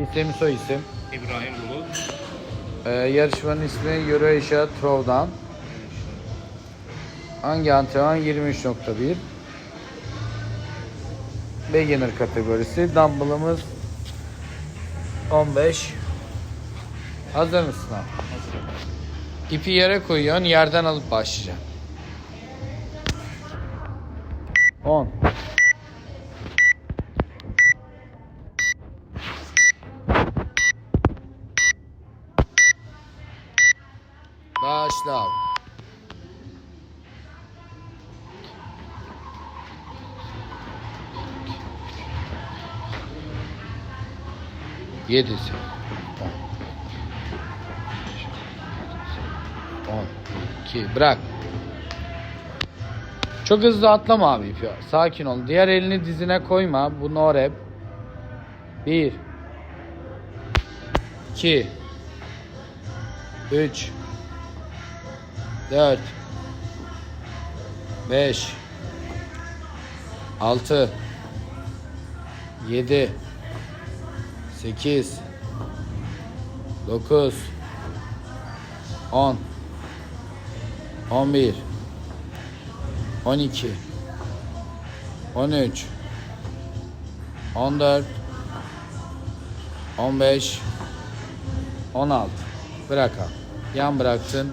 İsim soy isim. İbrahim Bulut. Ee, yarışmanın ismi Euro Throwdown. Hangi antrenman? 23.1 Beginner kategorisi. Dumbbell'ımız 15 Hazır mısın abi? İpi yere koyuyorsun, yerden alıp başlayacaksın. 10 Başla. Yedisi. On. On. iki. Bırak. Çok hızlı atlama abi ipi. Sakin ol. Diğer elini dizine koyma. Bu no rep. Bir. İki. Üç. 4 5 6 7 8 9 10 11 12 13 14 15 16 Bırak abi. Yan bıraktın.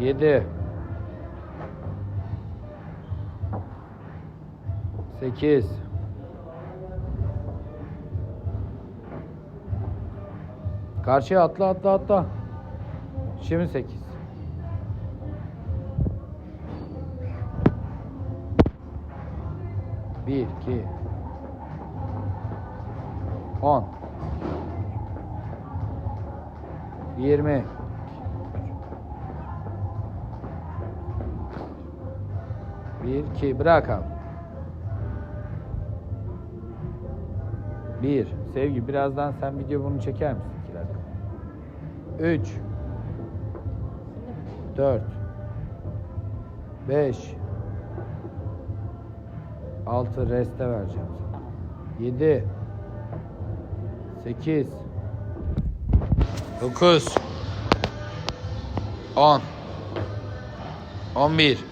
Yedi. Sekiz. Karşıya atla atla atla. Şimdi sekiz. Bir, iki. On. Yirmi. Bir, iki. Bırak abi. Bir. Sevgi birazdan sen video bunu çeker misin? İki dakika. Üç. Dört. Beş. Altı reste vereceğim sana. Yedi. Sekiz. Dokuz. On. On bir.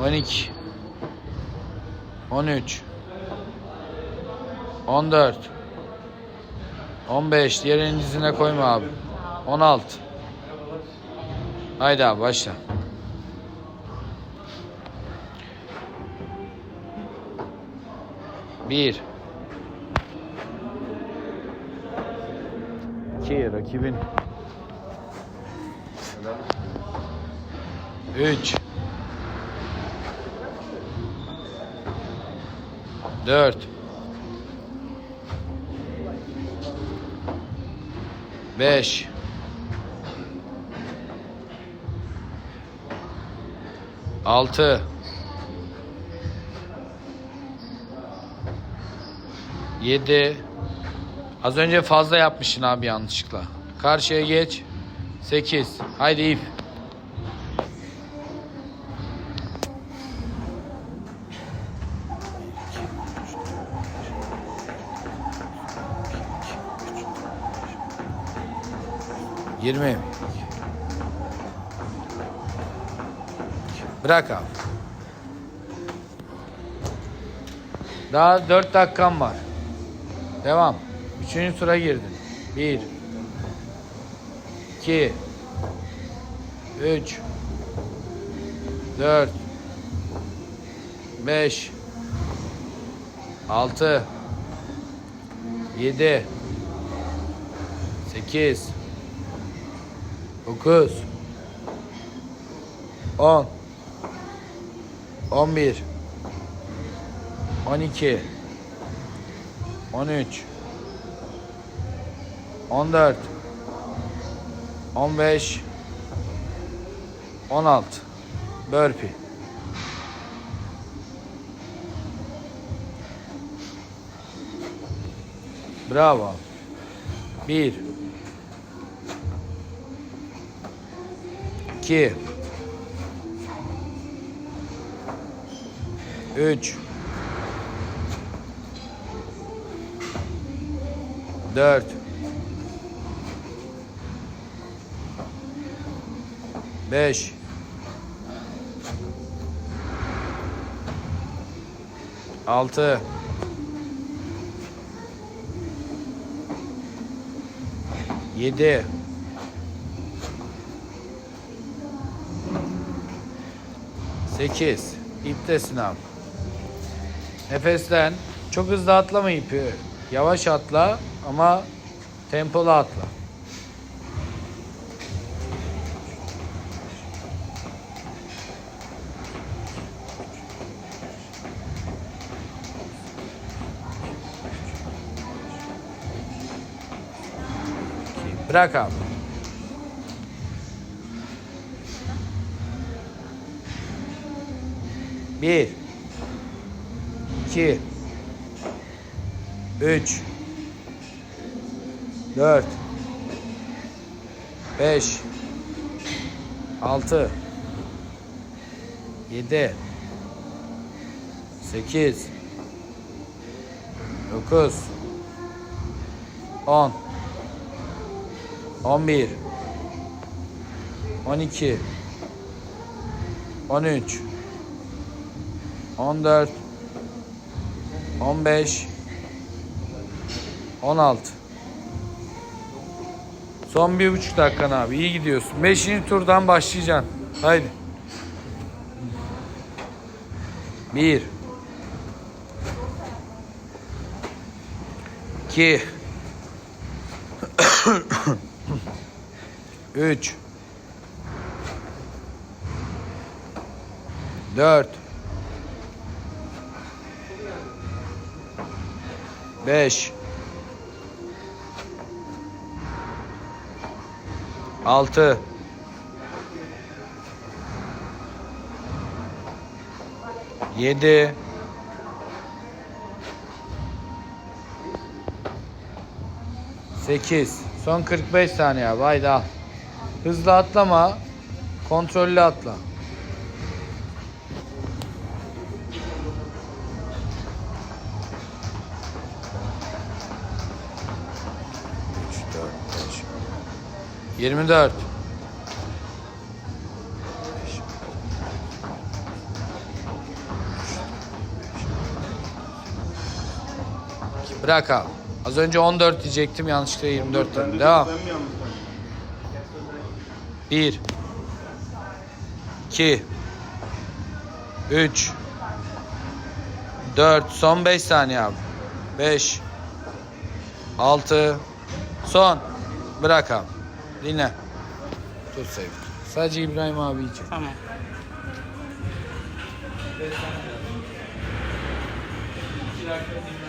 12 13 14 15 diğer elin dizine koyma abi. 16 Haydi abi başla. Bir. İki rakibin. Üç Dört. Beş. Altı. Yedi. Az önce fazla yapmışsın abi yanlışlıkla. Karşıya geç. Sekiz. Haydi ip. Yirmi. Bırak abi. Daha dört dakikan var. Devam. Üçüncü tura girdin. Bir. iki, Üç. Dört. Beş. Altı. Yedi. Sekiz. 9 10 11 12 13 14 15 16 Burpee. Bravo. 1 2 3 4 5 6 7 8 İpte sınav. Nefeslen. Çok hızlı atlama ipi. Yavaş atla ama tempolu atla. Bırak abi. Bir. iki, Üç. Dört. Beş. Altı. Yedi. Sekiz. Dokuz. On. 11 12 13 14 15 16 Son bir buçuk dakikan abi. iyi gidiyorsun. Beşinci turdan başlayacaksın. Haydi. Bir. İki. 3 4 5 6 7 8 Son 45 saniye haydi al. Hızlı atlama. Kontrollü atla. 24 Bırak abi. Az önce 14 diyecektim yanlışlıkla 24 dedim. Devam. Ben mi yanlış söyledim? 1 2 3 4 son 5 saniye abi. 5 6 son. Bırak abi. Dinle. Tut sevgi. Sadece İbrahim abi için. Tamam. Abi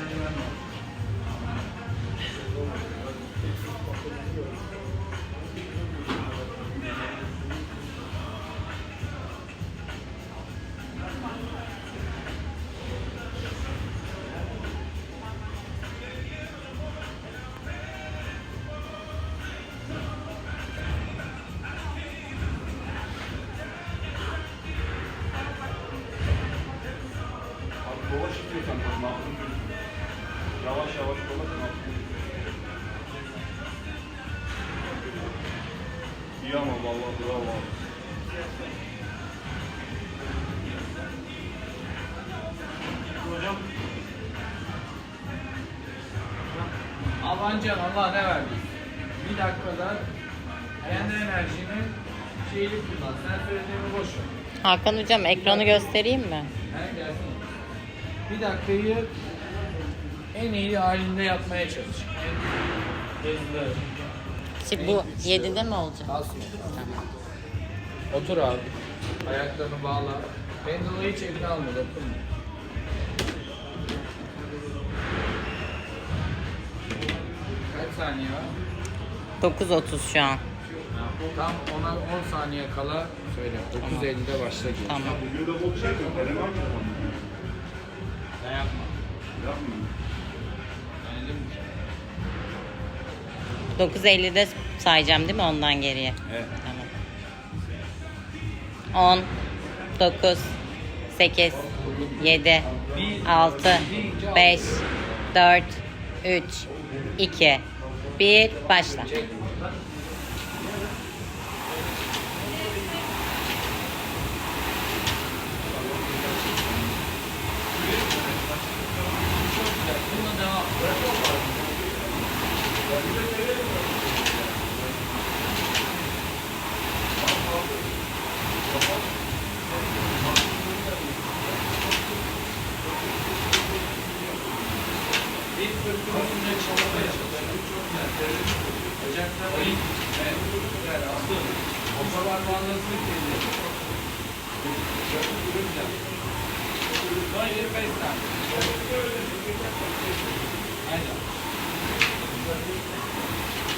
İyi ama vallahi bravo abi. Hocam Allah ne verdi? Bir dakikada kendi enerjini şeyli kullan. Sen söylediğimi boş ver. Hakan hocam ekranı göstereyim mi? He, gelsin. Bir dakikayı en iyi halinde yapmaya çalış. En bu güçlü. 7'de mi olacak? Tamam. Otur abi. Ayaklarını bağla. Pendula'yı hiç eline alma. Dokunma. Kaç saniye var? 9.30 şu an. Tam ona 10 saniye kala söyle. 9.50'de başla. Tamam. Videoda yapma. Ben 9.50'de sayacağım değil mi ondan geriye? Evet. Tamam. 10 9 8 7 6 5 4 3 2 1 başla.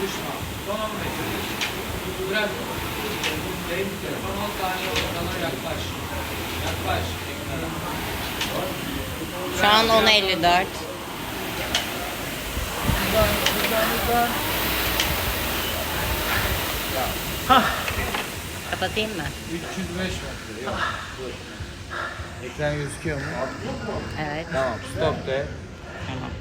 Düşme. Son 15. Bırak. Değil mi? Son 10 saniye olana yaklaş. Yaklaş. Şu an 10.54. Kapatayım mı? 305 metre. Yok. Dur. Ekran gözüküyor mu? Evet. Tamam. Stop de. Tamam.